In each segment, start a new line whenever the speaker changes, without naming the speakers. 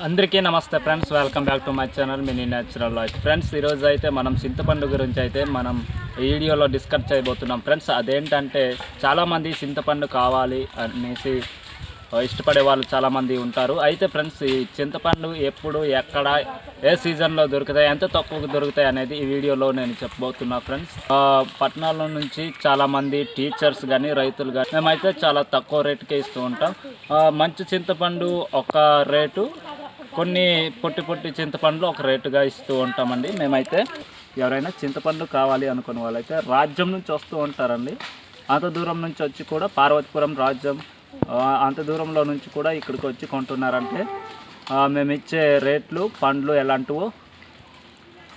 అందరికీ నమస్తే friends welcome back to my channel mini natural life. Friends ఈరోజు అయితే మనం చింతపండు గురించి అయితే మనం ఈ వీడియోలో డిస్కస్ చేయబోతున్నాం. ఫ్రెండ్స్ అదేంటంటే చాలామంది చింతపండు కావాలి అనేసి ఇష్టపడే వాళ్ళు చాలామంది ఉంటారు. అయితే ఫ్రెండ్స్ ఈ చింతపండు ఎప్పుడు ఎక్కడ ఏ సీజన్లో దొరుకుతాయి ఎంత తక్కువకు దొరుకుతాయి అనేది ఈ వీడియోలో నేను చెప్పబోతున్నా ఫ్రెండ్స్. పట్టణాల నుంచి చాలామంది టీచర్స్ కానీ రైతులు కానీ మేమైతే చాలా తక్కువ రేటుకే ఇస్తూ ఉంటాం. మంచి చింతపండు ఒక రేటు కొన్ని పొట్టి పొట్టి చింతపండ్లు ఒక రేటుగా ఇస్తూ ఉంటామండి. మేమైతే ఎవరైనా చింతపండు కావాలి అనుకునే వాళ్ళైతే రాజ్యం నుంచి వస్తూ ఉంటారండి. అంత దూరం నుంచి వచ్చి కూడా పార్వతీపురం రాజ్యం అంత దూరంలో నుంచి కూడా ఇక్కడికి వచ్చి కొంటున్నారంటే మేము ఇచ్చే రేట్లు పండ్లు ఎలాంటివో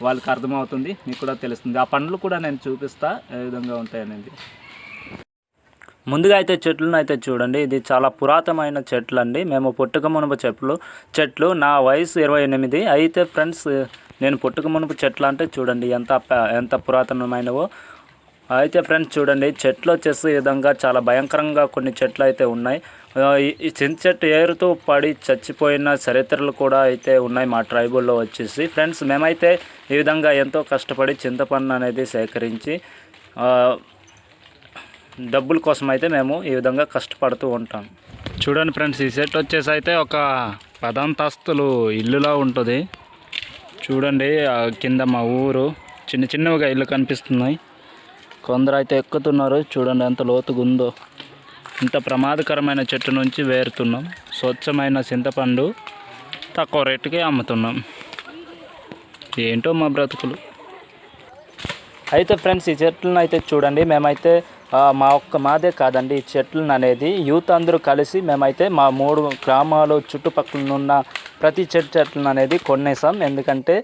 వాళ్ళకి అర్థమవుతుంది మీకు కూడా తెలుస్తుంది. ఆ పండ్లు కూడా నేను చూపిస్తా ఏ విధంగా ఉంటాయనేది. ముందుగా అయితే చెట్లను అయితే చూడండి. ఇది చాలా పురాతనమైన చెట్లు అండి మేము పుట్టుక మునుపు చెట్లు చెట్లు నా వయసు ఇరవై ఎనిమిది. అయితే ఫ్రెండ్స్ నేను పుట్టుక మునుపు చెట్లు అంటే చూడండి ఎంత ఎంత పురాతనమైనవో. అయితే ఫ్రెండ్స్ చూడండి చెట్లు వచ్చేసి విధంగా చాలా భయంకరంగా కొన్ని చెట్లు అయితే ఉన్నాయి. ఈ- చింత చెట్టు ఏరుతూ పడి చచ్చిపోయిన చరిత్రలు కూడా అయితే ఉన్నాయి మా ట్రైబుల్లో వచ్చేసి. ఫ్రెండ్స్ మేమైతే ఈ విధంగా ఎంతో కష్టపడి చింతపండు అనేది సేకరించి డబ్బుల కోసం అయితే మేము ఈ విధంగా కష్టపడుతూ ఉంటాం. చూడండి ఫ్రెండ్స్ ఈ సెట్ వచ్చేసి అయితే ఒక పదంతస్తులు ఇల్లులా ఉంటుంది. చూడండి ఆ కింద మా ఊరు చిన్న చిన్నవిగా ఇల్లు కనిపిస్తున్నాయి. కొందరు అయితే ఎక్కుతున్నారు. చూడండి ఎంత లోతుగా ఉందో ఇంత ప్రమాదకరమైన చెట్టు నుంచి వేరుతున్నాం. స్వచ్ఛమైన చింతపండు తక్కువ రేటుకే అమ్ముతున్నాం. ఏంటో మా బ్రతుకులు. అయితే ఫ్రెండ్స్ ఈ చెట్లను అయితే చూడండి. మేమైతే మా ఒక్క మాదే కాదండి. ఈ చెట్లను అనేది యూత్ అందరూ కలిసి మేమైతే మా మూడు గ్రామాలు చుట్టుపక్కల ఉన్న ప్రతి చెట్టు చెట్లను అనేది కొనేసాం. ఎందుకంటే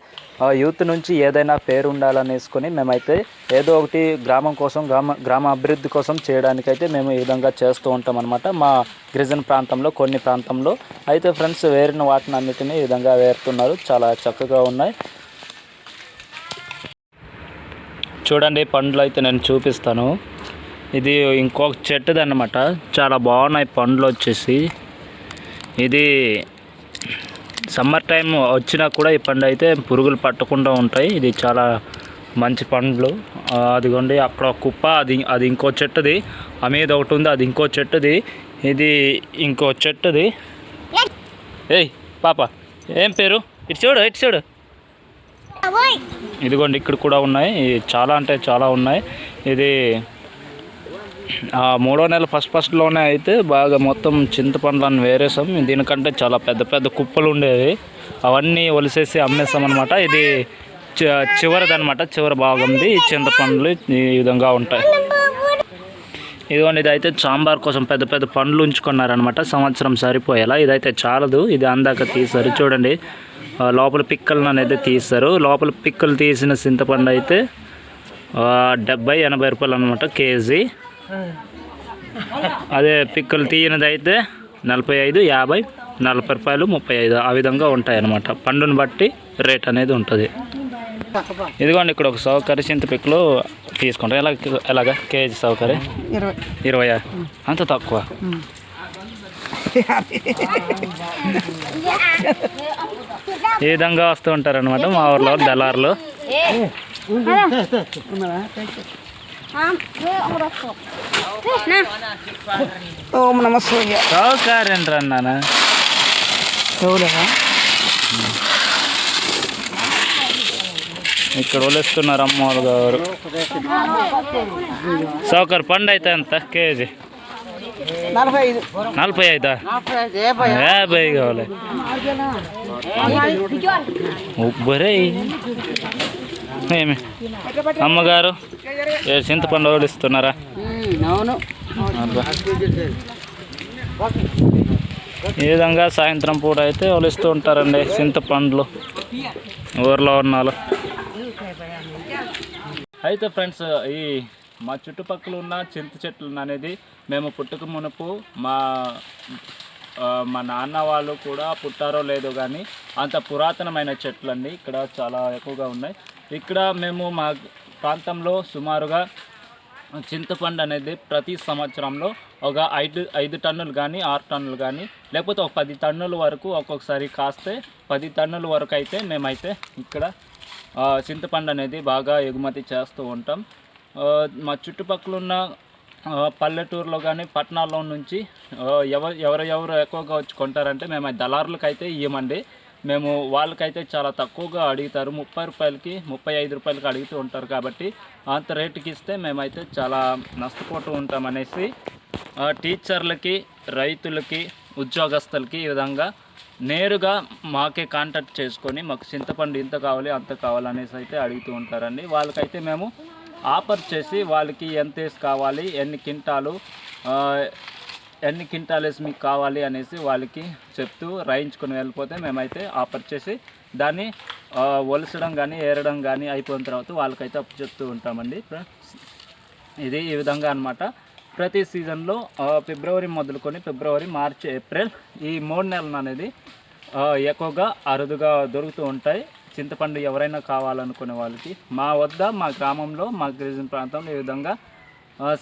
యూత్ నుంచి ఏదైనా పేరు ఉండాలనేసుకొని మేమైతే ఏదో ఒకటి గ్రామం కోసం గ్రామ గ్రామ అభివృద్ధి కోసం చేయడానికైతే మేము ఈ విధంగా చేస్తూ ఉంటాం అనమాట మా గిరిజన ప్రాంతంలో కొన్ని ప్రాంతంలో. అయితే ఫ్రెండ్స్ వేరిన వాటిని అన్నిటిని ఈ విధంగా వేరుతున్నారు. చాలా చక్కగా ఉన్నాయి. చూడండి పండ్లు అయితే నేను చూపిస్తాను. ఇది ఇంకొక చెట్టుది అన్నమాట చాలా బాగున్నాయి పండ్లు వచ్చేసి. ఇది సమ్మర్ టైం వచ్చినా కూడా ఈ పండు అయితే పురుగులు పట్టకుండా ఉంటాయి. ఇది చాలా మంచి పండ్లు. అదిగోండి అక్కడ కుప్ప అది అది ఇంకో చెట్టుది. ఆ మీద ఒకటి ఉంది అది ఇంకో చెట్టుది. ఇది ఇంకో చెట్టుది. ఏయ్ పాప ఏం పేరు? ఇటు చూడు ఇటు చూడు. ఇదిగోండి ఇక్కడ కూడా ఉన్నాయి. చాలా అంటే చాలా ఉన్నాయి. ఇది మూడో నెల ఫస్ట్ ఫస్ట్లోనే అయితే బాగా మొత్తం చింతపండ్లను వేరేసాం. దీనికంటే చాలా పెద్ద పెద్ద కుప్పలు ఉండేవి. అవన్నీ ఒలిసేసి అమ్మేసాం అనమాట ఇది చి- చివరి భాగంది ఈ చింతపండ్లు ఈ విధంగా ఉంటాయి. ఇదిగోండి ఇదైతే సాంబార్ కోసం పెద్ద పెద్ద పండ్లు ఉంచుకున్నారనమాట సంవత్సరం సరిపోయేలా. ఇదైతే చాలదు. ఇది అందాక తీశారు చూడండి లోపల పిక్కలను అనేది తీస్తారు లోపల పిక్కలు తీసిన చింతపండు అయితే డెబ్బై ఎనభై రూపాయలు అనమాట కేజీ. అదే పిక్కలు తీయనిది అయితే నలభై ఐదు యాభై నలభై రూపాయలు ముప్పై ఐదు ఆ విధంగా ఉంటాయి అన్నమాట పండుని బట్టి రేట్ అనేది ఉంటుంది ఇదిగోండి ఇక్కడ ఒక సౌకర్య చింత పిక్కలు తీసుకుంటాం ఎలా ఎలాగా కేజీ సౌకర్యం
ఇరవై
ఇరవై అంత తక్కువ ఈ విధంగా వస్తూ ఉంటారు అనమాట మా ఊర్లో దళారులు
ఓం నమ సూర్య
సౌకర్యం రా నాన్న
ఎవలేదా
ఇక్కడ వదిలేస్తున్నారు అమ్మవాళ్ళు గారు. సౌకర్ పండు అయితే ఎంత? కేజీ?
నలభై ఐదు?
యాభై కావాలి. ఉబ్బరే. ఏమి? అమ్మగారు ఏ చింతపండు ఓడిస్తున్నారా
అవును.
ఈ విధంగా సాయంత్రం పూట అయితే ఒలిస్తూ ఉంటారండి చింతపండ్లు ఊర్లో ఉన్న వాళ్ళు అయితే ఫ్రెండ్స్ ఈ మా చుట్టుపక్కల ఉన్న చింత చెట్లు అనేది మేము పుట్టుక మునుపు మా మా నాన్న వాళ్ళు కూడా పుట్టారో లేదో కానీ అంత పురాతనమైన చెట్లు అండి ఇక్కడ చాలా ఎక్కువగా ఉన్నాయి. ఇక్కడ మేము మా ప్రాంతంలో సుమారుగా చింతపండు అనేది ప్రతి సంవత్సరంలో ఒక ఐదు ఐదు టన్నులు కానీ ఆరు టన్నులు కానీ లేకపోతే ఒక పది టన్నుల వరకు ఒక్కొక్కసారి కాస్తే పది టన్నుల వరకు అయితే మేమైతే ఇక్కడ చింతపండు అనేది బాగా ఎగుమతి చేస్తూ ఉంటాం. మా చుట్టుపక్కల ఉన్న పల్లెటూరులో కానీ పట్టణాల్లో నుంచి ఎవరు ఎవరు ఎక్కువగా వచ్చి కొంటారంటే మేము దళారులకు అయితే ఇవ్వమండి మేము వాళ్ళకైతే చాలా తక్కువగా అడుగుతారు. ముప్పై రూపాయలకి ముప్పై ఐదు రూపాయలకి అడుగుతూ ఉంటారు కాబట్టి అంత రేటుకి ఇస్తే మేమైతే చాలా నష్టపోతూ ఉంటాం అనేసి టీచర్లకి రైతులకి ఉద్యోగస్తులకి ఈ విధంగా నేరుగా మాకే కాంటాక్ట్ చేసుకొని మాకు చింతపండు ఇంత కావాలి అంత కావాలనేసి అయితే అడుగుతూ ఉంటారండి. వాళ్ళకైతే మేము ఆఫర్ చేసి వాళ్ళకి ఎంత వేసి కావాలి ఎన్ని కింటాలు ఎన్ని కింటాలేస్ మీకు కావాలి అనేసి వాళ్ళకి చెప్తూ రాయించుకుని వెళ్ళిపోతే మేమైతే ఆఫర్ చేసి దాన్ని ఒలసడం కానీ ఏరడం కానీ అయిపోయిన తర్వాత వాళ్ళకైతే అప్పు చెప్తూ ఉంటామండి. ఇది ఈ విధంగా అన్నమాట. ప్రతి సీజన్లో ఫిబ్రవరి మొదలుకొని ఫిబ్రవరి మార్చి ఏప్రిల్ ఈ మూడు నెలలు అనేది ఎక్కువగా అరుదుగా దొరుకుతూ ఉంటాయి. చింతపండు ఎవరైనా కావాలనుకునే వాళ్ళకి మా వద్ద మా గ్రామంలో మా గిరిజన ప్రాంతంలో ఈ విధంగా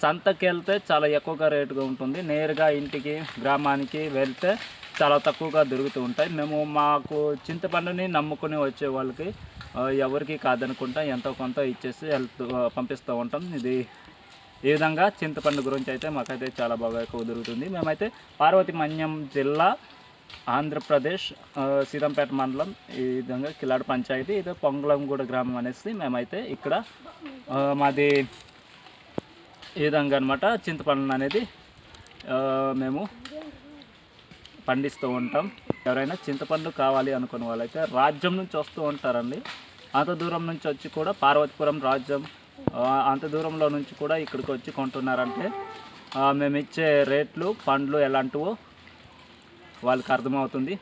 సంతకి వెళ్తే చాలా ఎక్కువగా రేటుగా ఉంటుంది. నేరుగా ఇంటికి గ్రామానికి వెళ్తే చాలా తక్కువగా దొరుకుతూ ఉంటాయి. మేము మాకు చింతపండుని నమ్ముకుని వచ్చే వాళ్ళకి ఎవరికి కాదనుకుంటా ఎంతో కొంత ఇచ్చేసి వెళ్తూ పంపిస్తూ ఉంటాం. ఇది ఈ విధంగా చింతపండు గురించి అయితే మాకైతే చాలా బాగా ఎక్కువ దొరుకుతుంది. మేమైతే పార్వతి మన్యం జిల్లా ఆంధ్రప్రదేశ్ సీతంపేట మండలం ఈ విధంగా కిలాడ పంచాయతీ ఇది పొంగలంగూడ గ్రామం అనేసి మేమైతే ఇక్కడ మాది ఈ విధంగా అనమాట చింతపండు అనేది మేము పండిస్తూ ఉంటాం. ఎవరైనా చింతపండు కావాలి అనుకునే వాళ్ళైతే రాజ్యం నుంచి వస్తూ ఉంటారండి. అంత దూరం నుంచి వచ్చి కూడా పార్వతీపురం రాజ్యం అంత దూరంలో నుంచి కూడా ఇక్కడికి వచ్చి కొంటున్నారంటే మేము ఇచ్చే రేట్లు పండ్లు ఎలాంటివో వాళ్ళకి అర్థమవుతుంది.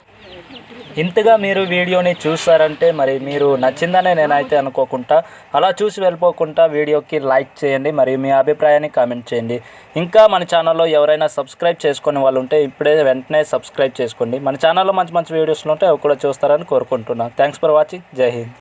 ఇంతగా మీరు వీడియోని చూసారంటే మరి మీరు నచ్చిందనే నేనైతే అనుకోకుండా అలా చూసి వెళ్ళిపోకుండా వీడియోకి లైక్ చేయండి మరి మీ అభిప్రాయాన్ని కామెంట్ చేయండి. ఇంకా మన ఛానల్లో ఎవరైనా సబ్స్క్రైబ్ చేసుకునే వాళ్ళు ఉంటే ఇప్పుడే వెంటనే సబ్స్క్రైబ్ చేసుకోండి. మన ఛానల్లో మంచి మంచి వీడియోస్లు ఉంటే అవి కూడా చూస్తారని కోరుకుంటున్నాను థ్యాంక్స్ ఫర్ వాచింగ్ జై హింద్